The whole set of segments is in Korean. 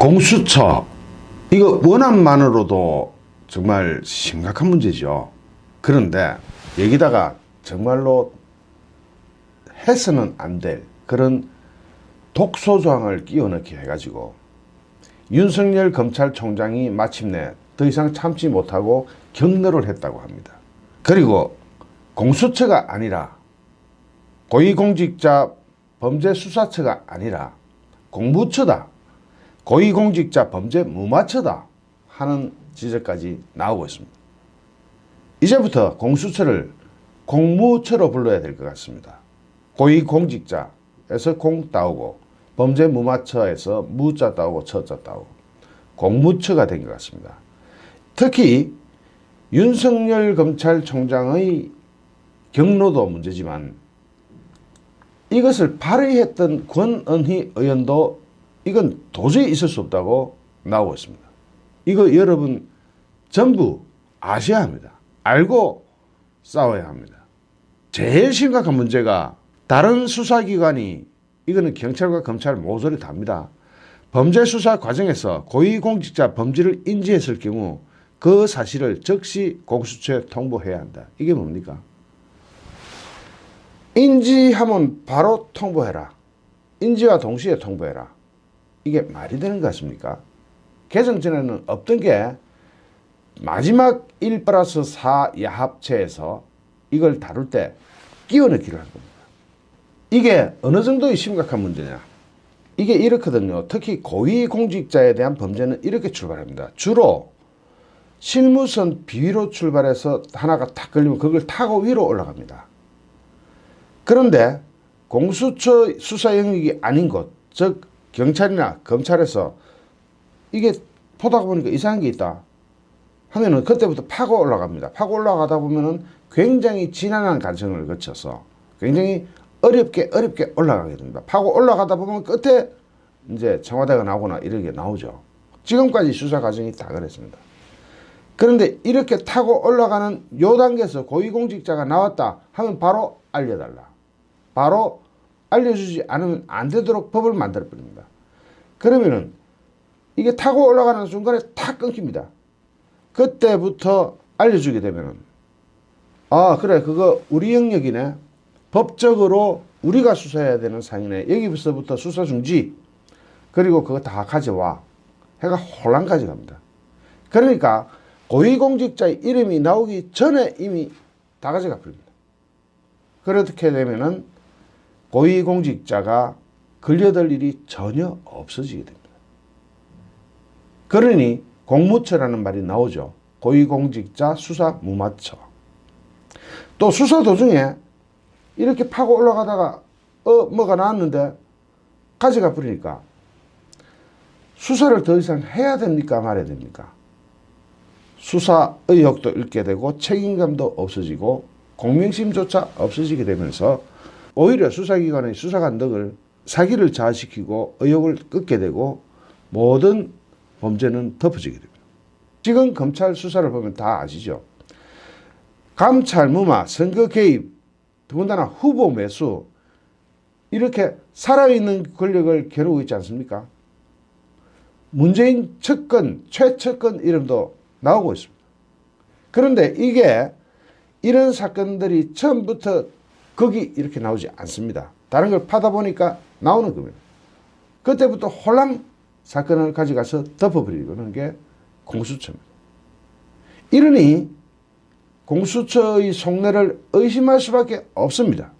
공수처 이거 원안만으로도 정말 심각한 문제죠. 그런데 여기다가 정말로 해서는 안 될 그런 독소조항을 끼워넣기 해가지고 윤석열 검찰총장이 마침내 더 이상 참지 못하고 경로를 했다고 합니다. 그리고 공수처가 아니라 고위공직자 범죄수사처가 아니라 공무처다. 고위공직자 범죄 무마처다 하는 지적까지 나오고 있습니다. 이제부터 공수처를 공무처로 불러야 될 것 같습니다. 고위공직자에서 공 따오고 범죄 무마처에서 무자 따오고 처자 따오고 공무처가 된 것 같습니다. 특히 윤석열 검찰총장의 경로도 문제지만 이것을 발의했던 권은희 의원도 이건 도저히 있을 수 없다고 나오고 있습니다. 이거 여러분 전부 아셔야 합니다. 알고 싸워야 합니다. 제일 심각한 문제가 다른 수사기관이 이거는 경찰과 검찰 모조리 답니다. 범죄 수사 과정에서 고위공직자 범죄를 인지했을 경우 그 사실을 즉시 공수처에 통보해야 한다. 이게 뭡니까? 인지하면 바로 통보해라. 인지와 동시에 통보해라. 이게 말이 되는 것 같습니까? 개정 전에는 없던 게 마지막 1 플러스 4 야합체에서 이걸 다룰 때 끼워 넣기를 한 겁니다. 이게 어느 정도의 심각한 문제냐? 이게 이렇거든요. 특히 고위공직자에 대한 범죄는 이렇게 출발합니다. 주로 실무선 비위로 출발해서 하나가 탁 걸리면 그걸 타고 위로 올라갑니다. 그런데 공수처 수사 영역이 아닌 곳, 즉 경찰이나 검찰에서 이게 보다 보니까 이상한 게 있다 하면은 그때부터 파고 올라갑니다. 파고 올라가다 보면은 굉장히 지난한 과정을 거쳐서 굉장히 어렵게 어렵게 올라가게 됩니다. 파고 올라가다 보면 끝에 이제 청와대가 나오거나 이렇게 나오죠. 지금까지 수사 과정이 다 그랬습니다. 그런데 이렇게 타고 올라가는 요 단계에서 고위공직자가 나왔다 하면 바로 알려달라. 바로 알려주지 않으면 안 되도록 법을 만들어 버립니다. 그러면은 이게 타고 올라가는 순간에 탁 끊깁니다. 그때부터 알려주게 되면은 아 그래 그거 우리 영역이네 법적으로 우리가 수사해야 되는 사항이네 여기서부터 수사 중지 그리고 그거 다 가져와 해가 혼란까지 갑니다. 그러니까 고위공직자의 이름이 나오기 전에 이미 다 가져가 버립니다. 그렇게 되면은 고위공직자가 걸려들 일이 전혀 없어지게 됩니다. 그러니 공무처라는 말이 나오죠. 고위공직자 수사 무마처. 또 수사 도중에 이렇게 파고 올라가다가 어 뭐가 나왔는데 가져가 버리니까 수사를 더 이상 해야 됩니까 말아야 됩니까? 수사 의혹도 잃게 되고 책임감도 없어지고 공명심조차 없어지게 되면서 오히려 수사기관의 수사관 등을 사기를 자시키고 의혹을 끊게 되고 모든 범죄는 덮어지게 됩니다. 지금 검찰 수사를 보면 다 아시죠? 감찰 무마, 선거 개입, 더군다나 후보 매수 이렇게 살아있는 권력을 겨루고 있지 않습니까? 문재인 측근, 최측근 이름도 나오고 있습니다. 그런데 이게 이런 사건들이 처음부터 거기 이렇게 나오지 않습니다. 다른 걸 파다 보니까 나오는 겁니다. 그때부터 홀랑 사건을 가져가서 덮어버리는 게 공수처입니다. 이러니 공수처의 속내를 의심할 수밖에 없습니다.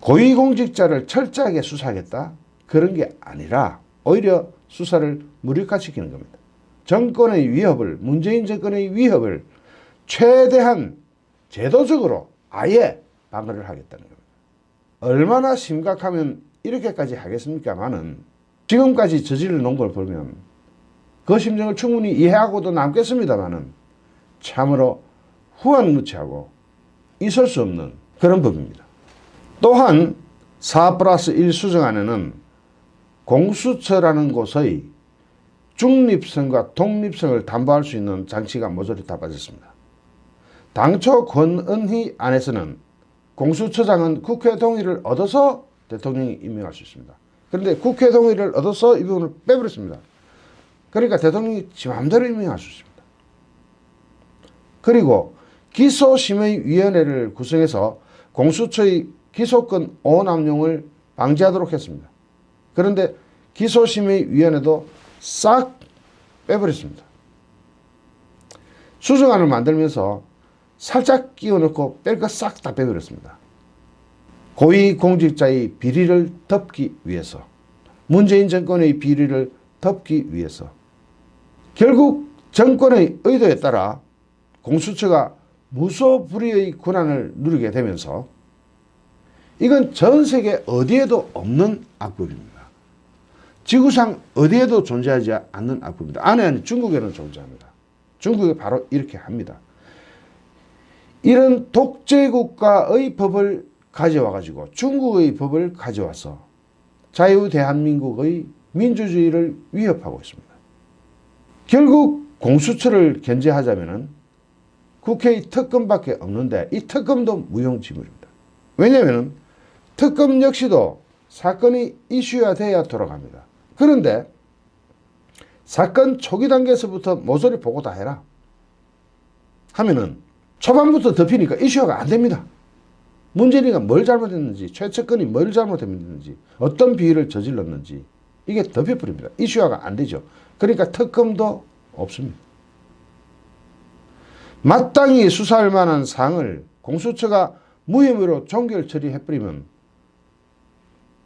고위공직자를 철저하게 수사하겠다? 그런 게 아니라 오히려 수사를 무력화시키는 겁니다. 정권의 위협을, 문재인 정권의 위협을 최대한 제도적으로 아예 방어를 하겠다는 겁니다. 얼마나 심각하면 이렇게까지 하겠습니까만은 지금까지 저질러 놓은 걸 보면 그 심정을 충분히 이해하고도 남겠습니다만은 참으로 후한무치하고 있을 수 없는 그런 법입니다. 또한 4 플러스 1 수정 안에는 공수처라는 곳의 중립성과 독립성을 담보할 수 있는 장치가 모조리 다 빠졌습니다. 당초 권은희 안에서는 공수처장은 국회 동의를 얻어서 대통령이 임명할 수 있습니다. 그런데 국회 동의를 얻어서 이 부분을 빼버렸습니다. 그러니까 대통령이 지 마음대로 임명할 수 있습니다. 그리고 기소심의위원회를 구성해서 공수처의 기소권 오남용을 방지하도록 했습니다. 그런데 기소심의위원회도 싹 빼버렸습니다. 수정안을 만들면서 살짝 끼워넣고 뺄 거 싹 다 빼버렸습니다. 고위공직자의 비리를 덮기 위해서 문재인 정권의 비리를 덮기 위해서 결국 정권의 의도에 따라 공수처가 무소불위의 권한을 누리게 되면서 이건 전 세계 어디에도 없는 악법입니다. 지구상 어디에도 존재하지 않는 악법입니다. 안에 아니 중국에는 존재합니다. 중국이 바로 이렇게 합니다. 이런 독재국가의 법을 가져와 가지고 중국의 법을 가져와서 자유 대한민국의 민주주의를 위협하고 있습니다. 결국 공수처를 견제하자면은 국회의 특검밖에 없는데 이 특검도 무용지물입니다. 왜냐하면 특검 역시도 사건이 이슈화 돼야 돌아갑니다. 그런데 사건 초기 단계에서부터 모조리 보고 다 해라 하면은 초반부터 덮이니까 이슈화가 안 됩니다. 문재인이가 뭘 잘못했는지 최측근이 뭘 잘못했는지 어떤 비위를 저질렀는지 이게 덮여버립니다. 이슈화가 안 되죠. 그러니까 특검도 없습니다. 마땅히 수사할 만한 사항을 공수처가 무혐의로 종결 처리해버리면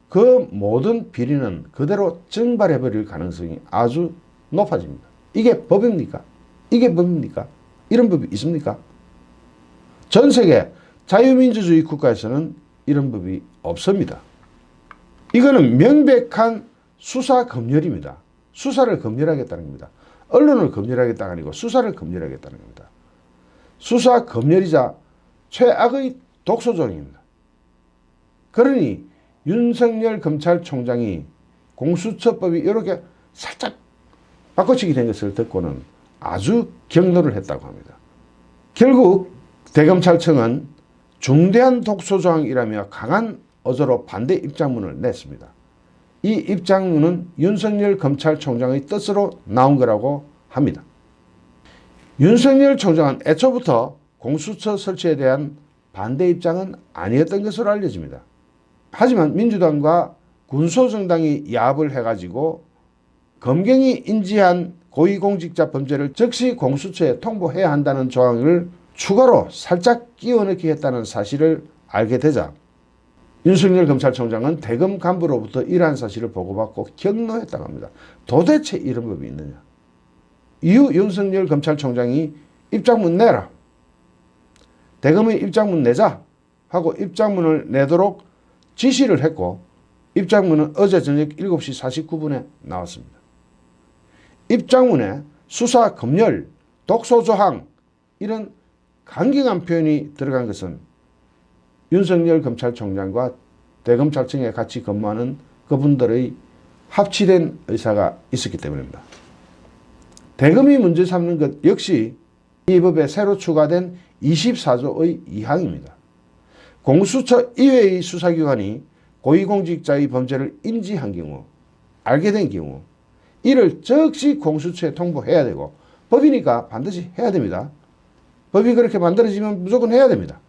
그 모든 비리는 그대로 증발해버릴 가능성이 아주 높아집니다. 이게 법입니까? 이게 법입니까? 이런 법이 있습니까? 전 세계 자유민주주의 국가에서는 이런 법이 없습니다. 이거는 명백한 수사 검열입니다. 수사를 검열하겠다는 겁니다. 언론을 검열하겠다가 아니고 수사를 검열하겠다는 겁니다. 수사 검열이자 최악의 독소조항입니다. 그러니 윤석열 검찰총장이 공수처법이 이렇게 살짝 바꿔치기 된 것을 듣고는 아주 경로를 했다고 합니다. 결국 대검찰청은 중대한 독소조항이라며 강한 어조로 반대 입장문을 냈습니다. 이 입장문은 윤석열 검찰총장의 뜻으로 나온 거라고 합니다. 윤석열 총장은 애초부터 공수처 설치에 대한 반대 입장은 아니었던 것으로 알려집니다. 하지만 민주당과 군소정당이 야합을 해가지고 검경이 인지한 고위공직자 범죄를 즉시 공수처에 통보해야 한다는 조항을 추가로 살짝 끼워 넣기 했다는 사실을 알게 되자 윤석열 검찰총장은 대검 간부로부터 이러한 사실을 보고받고 격노했다고 합니다. 도대체 이런 법이 있느냐. 이후 윤석열 검찰총장이 입장문 내라. 대검의 입장문 내자 하고 입장문을 내도록 지시를 했고 입장문은 어제 저녁 7시 49분에 나왔습니다. 입장문에 수사 검열, 독소조항 이런 강경한 표현이 들어간 것은 윤석열 검찰총장과 대검찰청에 같이 근무하는 그분들의 합치된 의사가 있었기 때문입니다. 대검이 문제 삼는 것 역시 이 법에 새로 추가된 24조의 2항입니다. 공수처 이외의 수사기관이 고위공직자의 범죄를 인지한 경우, 알게 된 경우, 이를 즉시 공수처에 통보해야 되고, 법이니까 반드시 해야 됩니다. 법이 그렇게 만들어지면 무조건 해야 됩니다.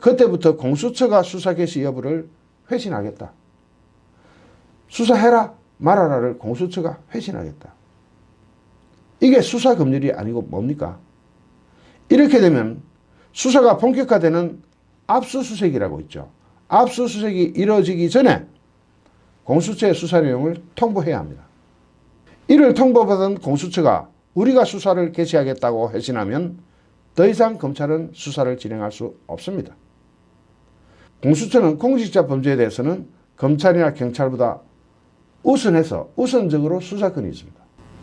그때부터 공수처가 수사 개시 여부를 회신하겠다. 수사해라 말아라를 공수처가 회신하겠다. 이게 수사 검열이 아니고 뭡니까? 이렇게 되면 수사가 본격화되는 압수수색이라고 있죠. 압수수색이 이루어지기 전에 공수처의 수사 내용을 통보해야 합니다. 이를 통보받은 공수처가 우리가 수사를 개시하겠다고 회신하면 더 이상 검찰은 수사를 진행할 수 없습니다. 공수처는 공직자 범죄에 대해서는 검찰이나 경찰보다 우선해서 우선적으로 수사권이 있습니다.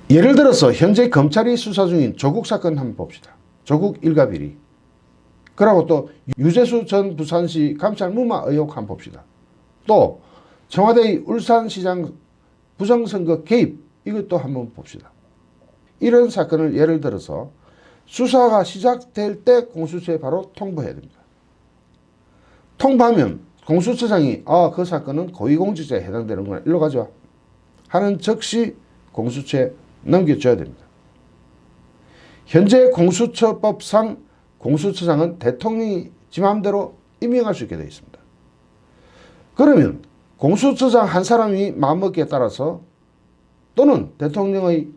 예를 들어서 현재 검찰이 수사 중인 조국 사건 한번 봅시다. 조국 일가 비리. 그리고 또 유재수 전 부산시 감찰 무마 의혹 한번 봅시다. 또 청와대의 울산시장 부정선거 개입 이것도 한번 봅시다. 이런 사건을 예를 들어서 수사가 시작될 때 공수처에 바로 통보해야 됩니다. 통보하면 공수처장이 아 그 사건은 고위공직자에 해당되는구나 일로 가져와 하는 즉시 공수처에 넘겨줘야 됩니다. 현재 공수처법상 공수처장은 대통령이 지 마음대로 임명할 수 있게 되어 있습니다. 그러면 공수처장 한 사람이 마음먹기에 따라서 또는 대통령의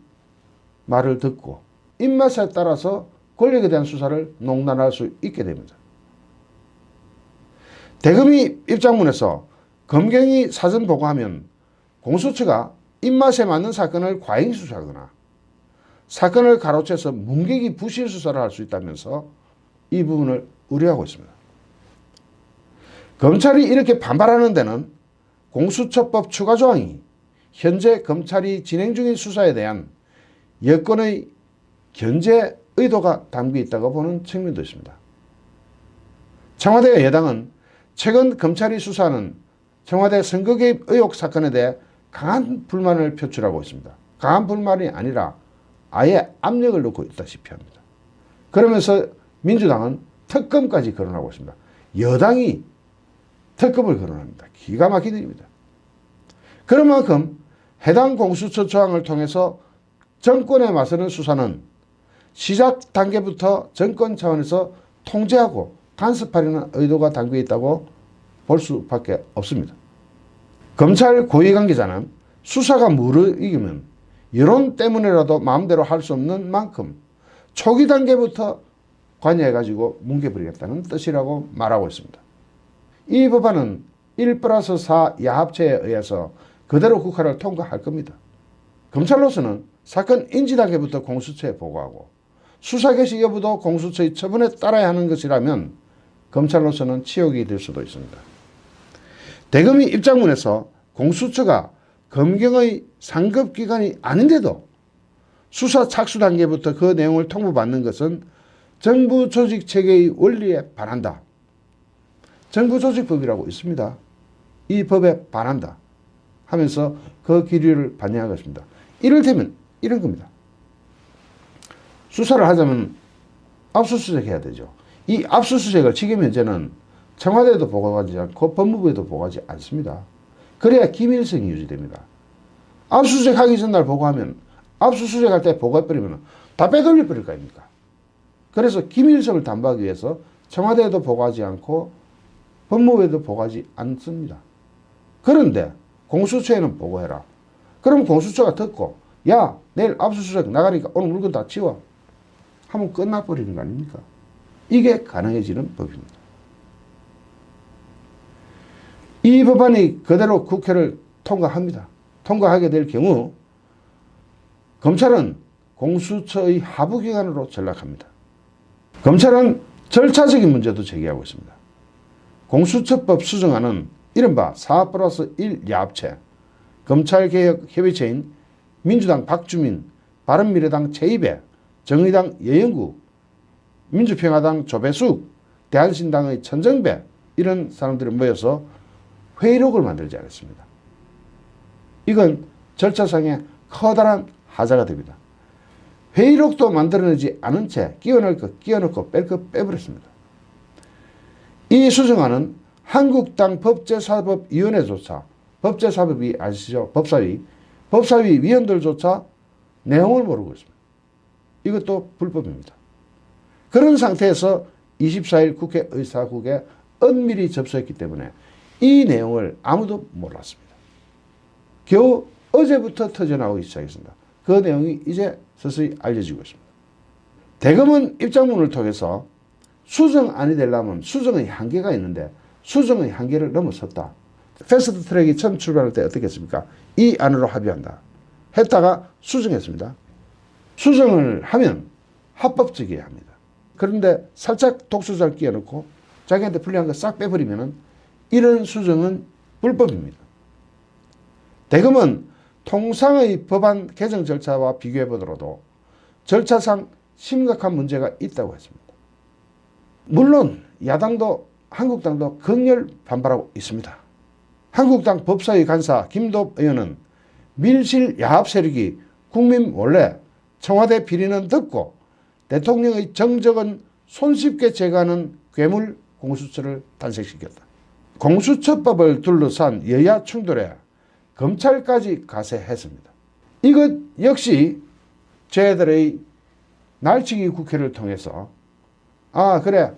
말을 듣고 입맛에 따라서 권력에 대한 수사를 농단할 수 있게 됩니다. 대검이 입장문에서 검경이 사전 보고하면 공수처가 입맛에 맞는 사건을 과잉 수사하거나 사건을 가로채서 문객이 부실 수사를 할 수 있다면서 이 부분을 우려하고 있습니다. 검찰이 이렇게 반발하는 데는 공수처법 추가 조항이 현재 검찰이 진행 중인 수사에 대한 여권의 견제 의도가 담겨 있다고 보는 측면도 있습니다. 청와대 여당은 최근 검찰이 수사하는 청와대 선거 개입 의혹 사건에 대해 강한 불만을 표출하고 있습니다. 강한 불만이 아니라 아예 압력을 넣고 있다시피 합니다. 그러면서 민주당은 특검까지 거론하고 있습니다. 여당이 특검을 거론합니다. 기가 막힌 일입니다. 그런 만큼 해당 공수처 조항을 통해서 정권에 맞서는 수사는 시작 단계부터 정권 차원에서 통제하고 간섭하려는 의도가 담겨 있다고 볼 수밖에 없습니다. 검찰 고위 관계자는 수사가 무르익으면 여론 때문에라도 마음대로 할 수 없는 만큼 초기 단계부터 관여해가지고 뭉개버리겠다는 뜻이라고 말하고 있습니다. 이 법안은 1 플러스 4 야합체에 의해서 그대로 국회를 통과할 겁니다. 검찰로서는 사건 인지 단계부터 공수처에 보고하고 수사 개시 여부도 공수처의 처분에 따라야 하는 것이라면 검찰로서는 치욕이 될 수도 있습니다. 대검이 입장문에서 공수처가 검경의 상급기관이 아닌데도 수사 착수 단계부터 그 내용을 통보받는 것은 정부 조직 체계의 원리에 반한다. 정부 조직법이라고 있습니다. 이 법에 반한다. 하면서 그 기류를 반영하겠습니다. 이를테면 이런 겁니다. 수사를 하자면 압수수색 해야 되죠. 이 압수수색을 지금 현재는 청와대에도 보고하지 않고 법무부에도 보고하지 않습니다. 그래야 기밀성이 유지됩니다. 압수수색 하기 전날 보고하면 압수수색 할 때 보고해버리면 다 빼돌려 버릴 거 아닙니까? 그래서 기밀성을 담보하기 위해서 청와대에도 보고하지 않고 법무부에도 보고하지 않습니다. 그런데 공수처에는 보고해라. 그럼 공수처가 듣고 야 내일 압수수색 나가니까 오늘 물건 다 치워 하면 끝나버리는 거 아닙니까? 이게 가능해지는 법입니다. 이 법안이 그대로 국회를 통과합니다. 통과하게 될 경우 검찰은 공수처의 하부기관으로 전락합니다. 검찰은 절차적인 문제도 제기하고 있습니다. 공수처법 수정안은 이른바 4 플러스 1 야합체, 검찰개혁 협의체인 민주당 박주민, 바른미래당 최이배, 정의당 여영구, 민주평화당 조배숙, 대한신당의 천정배 이런 사람들이 모여서 회의록을 만들지 않았습니다. 이건 절차상의 커다란 하자가 됩니다. 회의록도 만들어내지 않은 채 끼워넣을 것 끼워넣고 뺄 것 빼버렸습니다. 이 수정안은 한국당 법제사법위원회조차 법제사법이 아시죠? 법사위 법사위 위원들조차 내용을 모르고 있습니다. 이것도 불법입니다. 그런 상태에서 24일 국회 의사국에 은밀히 접수했기 때문에 이 내용을 아무도 몰랐습니다. 겨우 어제부터 터져나오기 시작했습니다. 그 내용이 이제 서서히 알려지고 있습니다. 대검은 입장문을 통해서 수정안이 되려면 수정의 한계가 있는데 수정의 한계를 넘어섰다. 패스트 트랙이 처음 출발할 때 어떻게 했습니까? 이 안으로 합의한다. 했다가 수정했습니다. 수정을 하면 합법적이어야 합니다. 그런데 살짝 독수자를 끼워놓고 자기한테 불리한 거 싹 빼버리면 이런 수정은 불법입니다. 대검은 통상의 법안 개정 절차와 비교해 보더라도 절차상 심각한 문제가 있다고 했습니다. 물론 야당도 한국당도 극렬 반발하고 있습니다. 한국당 법사위 간사 김도읍 의원은 밀실 야합 세력이 국민 몰래 청와대 비리는 듣고 대통령의 정적은 손쉽게 제거하는 괴물 공수처를 탄생시켰다. 공수처법을 둘러싼 여야 충돌에 검찰까지 가세했습니다. 이것 역시 저희들의 날치기 국회를 통해서 아 그래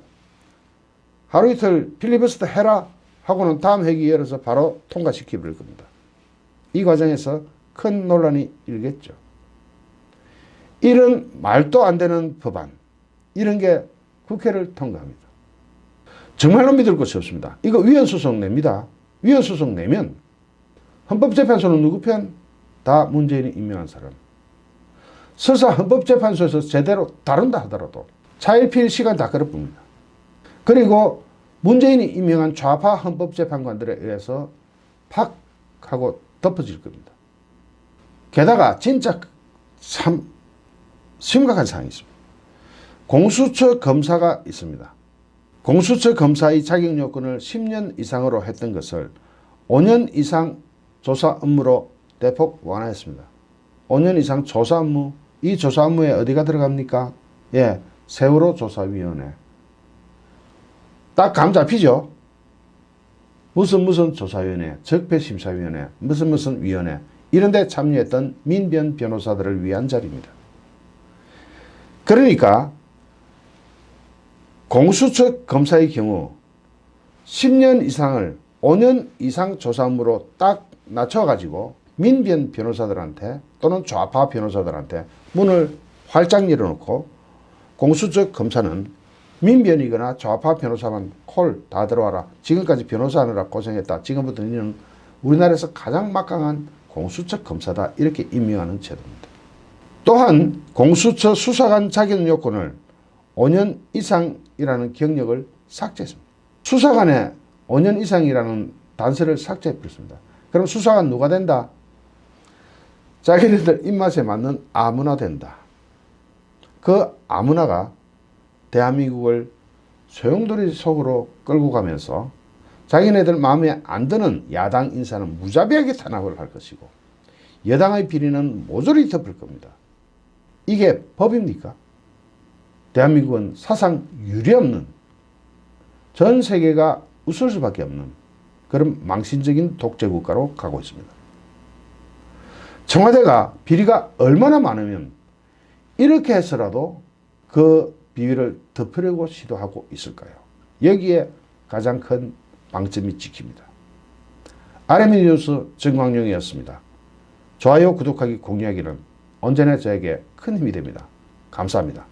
하루 이틀 필리버스터 해라 하고는 다음 회기 열어서 바로 통과시켜 버릴 겁니다. 이 과정에서 큰 논란이 일겠죠. 이런 말도 안 되는 법안 이런 게 국회를 통과합니다. 정말로 믿을 것이 없습니다. 이거 위헌 소송 냅니다. 위헌 소송 내면 헌법재판소는 누구 편? 다 문재인이 임명한 사람. 설사 헌법재판소에서 제대로 다룬다 하더라도 차일피일 시간 다 끌어봅니다. 그리고 문재인이 임명한 좌파 헌법재판관들에 의해서 팍 하고 덮어질 겁니다. 게다가 진짜 참 심각한 사항이 있습니다. 공수처 검사가 있습니다. 공수처 검사의 자격 요건을 10년 이상으로 했던 것을 5년 이상 조사 업무로 대폭 완화했습니다. 5년 이상 조사 업무, 이 조사 업무에 어디가 들어갑니까? 예, 세월호 조사위원회. 딱 감 잡히죠? 무슨 무슨 조사위원회, 적폐심사위원회, 무슨 무슨 위원회 이런 데 참여했던 민변 변호사들을 위한 자리입니다. 그러니까 공수처 검사의 경우 10년 이상을 5년 이상 조사업무로 딱 낮춰가지고 민변 변호사들한테 또는 좌파 변호사들한테 문을 활짝 열어놓고 공수처 검사는 민변이거나 좌파 변호사만 콜 다 들어와라. 지금까지 변호사하느라 고생했다. 지금부터 너는 우리나라에서 가장 막강한 공수처 검사다. 이렇게 임명하는 제도입니다. 또한 공수처 수사관 자격 요건을 5년 이상이라는 경력을 삭제했습니다. 수사관에 5년 이상이라는 단서를 삭제해버렸습니다. 그럼 수사관 누가 된다? 자기네들 입맛에 맞는 아무나 된다. 그 아무나가 대한민국을 소용돌이 속으로 끌고 가면서 자기네들 마음에 안 드는 야당 인사는 무자비하게 탄압을 할 것이고 여당의 비리는 모조리 덮을 겁니다. 이게 법입니까? 대한민국은 사상 유례없는 전 세계가 웃을 수밖에 없는 그런 망신적인 독재 국가로 가고 있습니다. 청와대가 비리가 얼마나 많으면 이렇게 해서라도 그 비위를 덮으려고 시도하고 있을까요? 여기에 가장 큰 방점이 찍힙니다. RME 뉴스 정광용이었습니다. 좋아요, 구독하기, 공유하기는 언제나 저에게 큰 힘이 됩니다. 감사합니다.